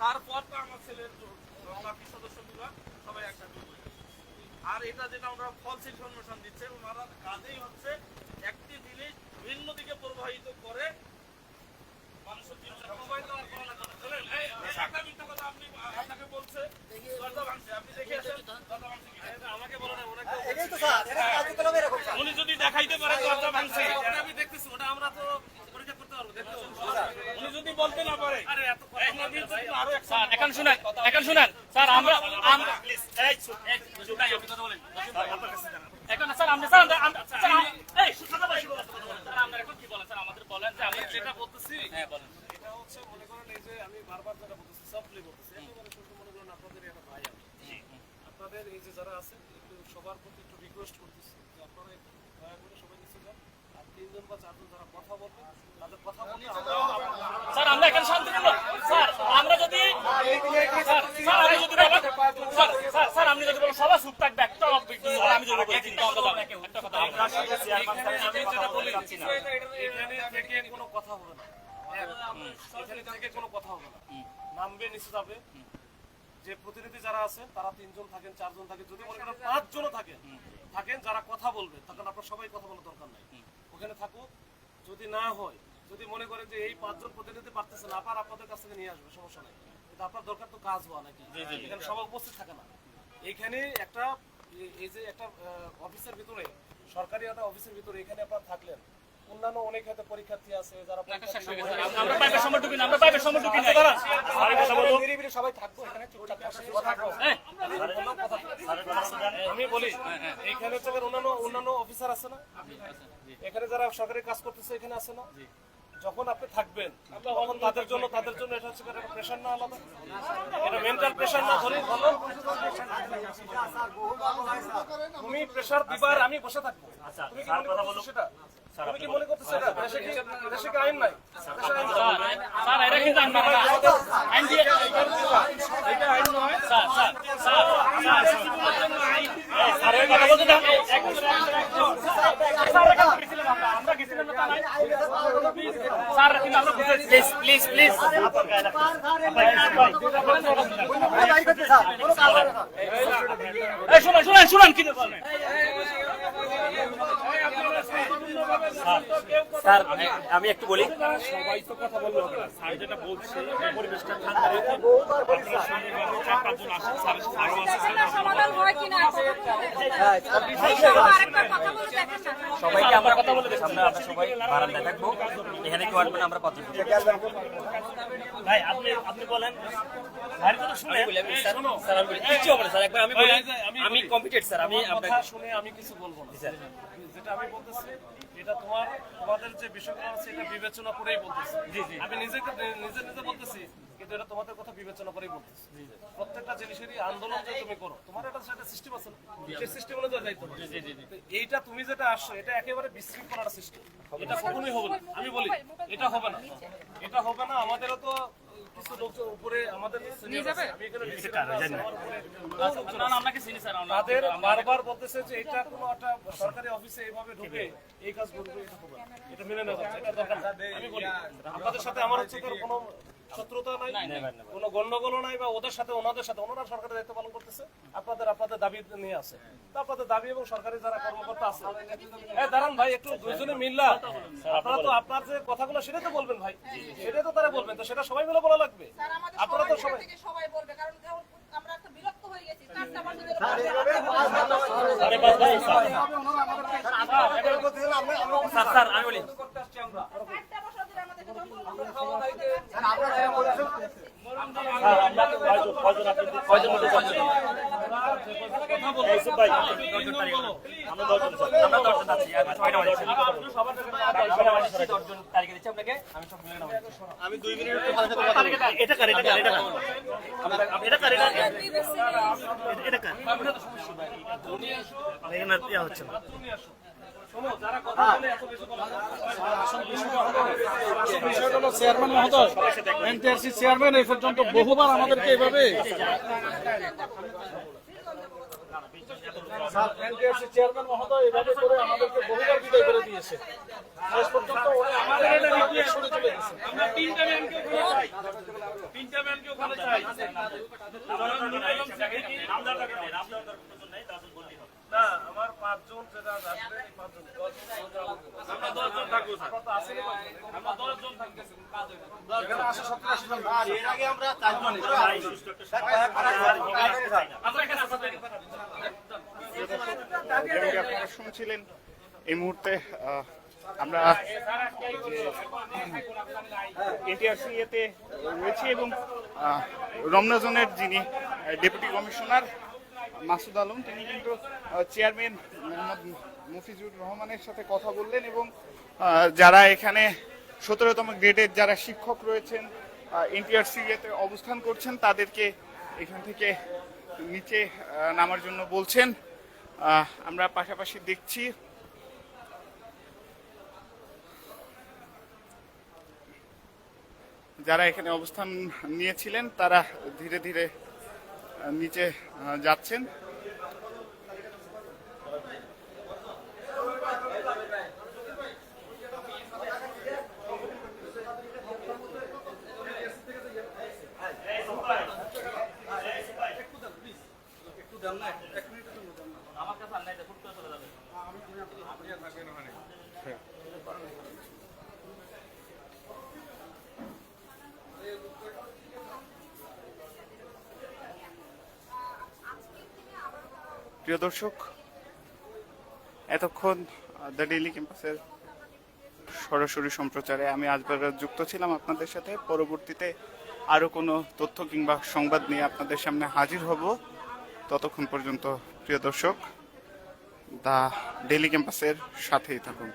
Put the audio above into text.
তারপর তো আমার ছেলের বাকি সদস্যগুলো সবাই একসাথে আর এটা যেটা আমরা ফলস ইনফরমেশন দিচ্ছে ওনারা কাজেই হচ্ছে একটি জিনিস ভিন্ন দিকে প্রবাহিত করে মানুষের জীবনে আর মিথ্যা কথা আপনি আপনাকে বলছে দরজা ভাঙছে। আপনি দেখে আসেন দরজা ভাঙছে আমাকে বলো না ওনাকে এটাই তো স্যার এটা কার্যক্রম এরকম। স্যার উনি যদি দেখাইতে পারে দরজা ভাঙছে উনি যদি বলতে না পারে আরে এত আমরা কিন্তু আরও এক স্যার এখন শুনেন এখন শুনেন। স্যার আমরা আমরা এই এই শু- ভাই, আপনি কথা বলেন। এখন স্যার আমরা স্যার আমরা আমরা- স্যার আম- এই কথা বলেন, কথা বলেন। স্যার আমরা এখন কি বলেন? স্যার আমাদের বলেন যে আমরা যেটা বলতেছি হ্যাঁ বলেন। এটা হচ্ছে মনে করেন এই যে আমি বারবার যেটা বলতেছি সফটলি বলতেছি। একেবারে শুধু মনে করেন আপনাদের একটা ভাই আপনাদের এই যে যারা আছেন একটু সবার প্রতি একটু রিকোয়েস্ট করতেছি যে আপনারা একটু দয়া করে সবাই নিচে যান আর তিনজন বা চারজন যারা কথা বলবে তাদের কথা বলতে স্যার আমরা এখন শান্তিপূর্ণ স্যার আমরা যদি স্যার স্যার আমি যদি স্যার স্যার স্যার আপনি যদি বলেন সবাই চুপ থাকবে একটা আমি যদি বলি তিনটা একটা কথা আমরা শুধু চেয়ারম্যান স্যারের সাথে কথা বলতে চাচ্ছি না। এখানে থেকে কোনো কথা হবে না। এখানে থেকে কোনো কথা হবে না। নামবে নিচে যাবে। যে প্রতিনিধি যারা আছে তারা তিনজন থাকেন চারজন থাকেন। যদি মনে করেন পাঁচজনও থাকেন থাকেন যারা কথা বলবে তখন আপনার সবাই কথা বলার দরকার নাই। ওখানে থাকুক যদি না হয় যদি মনে করেন যে এই পাঁচজন প্রতিনিধি পারতেছে না আবার আপনাদের কাছ থেকে নিয়ে আসবে সমস্যা নাই। কিন্তু আপনার দরকার তো কাজ হওয়া নাকি? এখানে সবাই উপস্থিত থাকে না। এইখানে একটা এই- যে একটা অফিসের ভিতরে সরকারি একটা অফিসের ভিতরে এখানে আপনার থাকলেন অন্যান্য অনেক হয়তো পরীক্ষার্থী আছে যারা আমরা পাইপের আমরা পাইপের বলব। নিরিবিলি সবাই থাকব এখানে চুপচাপ কথা বলব। হ্যাঁ আমি বলি এখানে হচ্ছে অন্যান্য অন্যান্য অফিসার আছে না? এখানে যারা সরকারি কাজ করতেছে এখানে আছে না? যখন আপনি থাকবেন তখন তাদের জন্য তাদের জন্য এটা হচ্ছে একটা প্রেশার না আলাদা? এটা মেন্টাল প্রেশার না ধরে বলো তুমি প্রেশার দিবার আমি বসে থাকব। তুমি কি মনে করতেছো সেটা? তুমি কি মনে করতেছো এটা দেশে কি দেশে কি আইন নাই। স্যার এরা কিন্তু। আইন দিয়ে এটা আইন নয় স্যার স্যার স্যার স্যার এই, স্যার এই কথা বলতে দাও। এক মিনিট, এক মিনিট, এক মিনিট। স্যার এখানে গেছিলাম আমরা, আমরা গেছিলাম না তা নাই। স্যার কিন্তু আমরা বুঝেছি। প্লিজ প্লিজ শুনেন শুনেন শুনেন কিন্তু বলেন স্যার আমি একটু বলি। সবাই তো কথা বলল স্যার যেটা বলছে পরিবেশটা ঠান্ডা রেখে হয় হ্যাঁ, কথা সবাইকে আমরা কথা বলে আমরা সবাই বারান্দায় থাকব। এখানে কেউ আসবে না আমরা পাঁচজন। ভাই আপনি আপনি বলেন। ভাই তো শুনে স্যার স্যার আমি বলি কিচ্ছু হবে স্যার একবার আমি বলি আমি কম্পিটেড স্যার আমি কথা শুনে আমি কিছু বলব না। যেটা আমি বলতেছি এটা তোমার তোমাদের যে বিষয়গুলো আছে এটা বিবেচনা করেই বলতেছি। আমি নিজেকে নিজে নিজে বলতেছি কিন্তু এটা তোমাদের কথা বিবেচনা করেই বলতেছি। প্রত্যেকটা জিনিসেরই আন্দোলন যে তুমি করো তোমার একটা সেটা সিস্টেম আছে না? সেই সিস্টেম অনুযায়ী দায়িত্ব তো এইটা তুমি যেটা আসছো এটা একেবারে বিশৃঙ্খলার সিস্টেম এটা কখনোই হবে না। আমি বলি এটা হবে না। এটা হবে না আমাদেরও তো কিছু লোক উপরে আমাদের। আমি এখানে না। না আপনাকে চিনি স্যার তাদের বারবার বলতেছে যে এটা কোনো একটা সরকারি অফিসে এইভাবে ঢুকে এই কাজ করবে এটা হবে এটা মেনে নেওয়া যাচ্ছে এটা দরকার আমি বলি আপনাদের সাথে আমার হচ্ছে কোনো শত্রুতা নাই কোনো গন্ডগোল নাই বা ওদের সাথে ওনাদের সাথে ওনারা সরকারি দায়িত্ব পালন করতেছে আপনাদের আপনাদের দাবি নিয়ে আছে আপনাদের দাবি এবং সরকারি যারা কর্মকর্তা আছে এই দাঁড়ান ভাই একটু দুজনে মিল্লা আপনারা তো আপনার যে কথাগুলো সেটাই তো বলবেন ভাই সেটাই তো তারা বলবেন তো সেটা সবাই মিলে বলা লাগবে আপনারা তো সবাই সবাই বলবে কারণ আমরা একটা বিরক্ত হয়ে গেছি স্যার, বলছে, এইভাবে আমরা কাজ হবে না। আরে বাস ভাই স্যার এইভাবে ওনারা আমাদেরকে এইভাবে বলতে গেলে আমরা আমরা স্যার স্যার আমি বলি চারটা বছর ধরে আমাদেরকে যন্ত্রণা স্যার, আপনারা যেটা বলেছেন কয়জন মধ্যে কয়জন এই সুব ভাই দশজন তারিখ আমরা দশজন স্যার আমরা দশজন আছি আমি ছয়টা বাজে ছয়টা বাজে দশজন তারিখে দিচ্ছি আপনাকে আমি সব মিলে নেব চেয়ারম্যান মহোদয় এনটিআরসি চেয়ারম্যান এই পর্যন্ত বহুবার আমাদেরকে এনটিআরসি চেয়ারম্যান মহোদয় এভাবে করে আমাদেরকে বহুবার বিদায় করে দিয়েছে। শেষ পর্যন্ত উনি আমাদের সরে চলে গেছে। আমরা তিনটা ম্যানকে ওখানে চাই। তিনটা ম্যানকে ওখানে চাই। না আমার পাঁচজন যেটা আসবে এই পাঁচজন। আমরা দশজন থাকব স্যার। আমরা দশজন থাকব। এখানে আসে সত্তর এর আগে আমরা চারজন। আমরা শুনছিলেন এই মুহূর্তে আমরা এনটিআরসি এতে রয়েছি এবং আহ, রমনা জোনের যিনি ডেপুটি কমিশনার মাসুদ আলম তিনি কিন্তু চেয়ারম্যান মোহাম্মদ মফিজুর রহমানের সাথে কথা বললেন এবং যারা এখানে সতেরোতম গ্রেডের যারা শিক্ষক রয়েছেন এনটিআরসি এতে অবস্থান করছেন তাদেরকে এখান থেকে নিচে নামার জন্য বলছেন। আমরা পাশাপাশি দেখছি। যারা এখানে অবস্থান নিয়েছিলেন তারা ধীরে ধীরে নিচে যাচ্ছেন। প্রিয় দর্শক, এতক্ষণ দ্য ডেইলি ক্যাম্পাসের সরাসরি সম্প্রচারে আমি আজবার যুক্ত ছিলাম আপনাদের সাথে। পরবর্তীতে আরও কোনো তথ্য কিংবা সংবাদ নিয়ে আপনাদের সামনে হাজির হব। ততক্ষণ পর্যন্ত, প্রিয় দর্শক, দ্য ডেইলি ক্যাম্পাসের সাথেই থাকুন।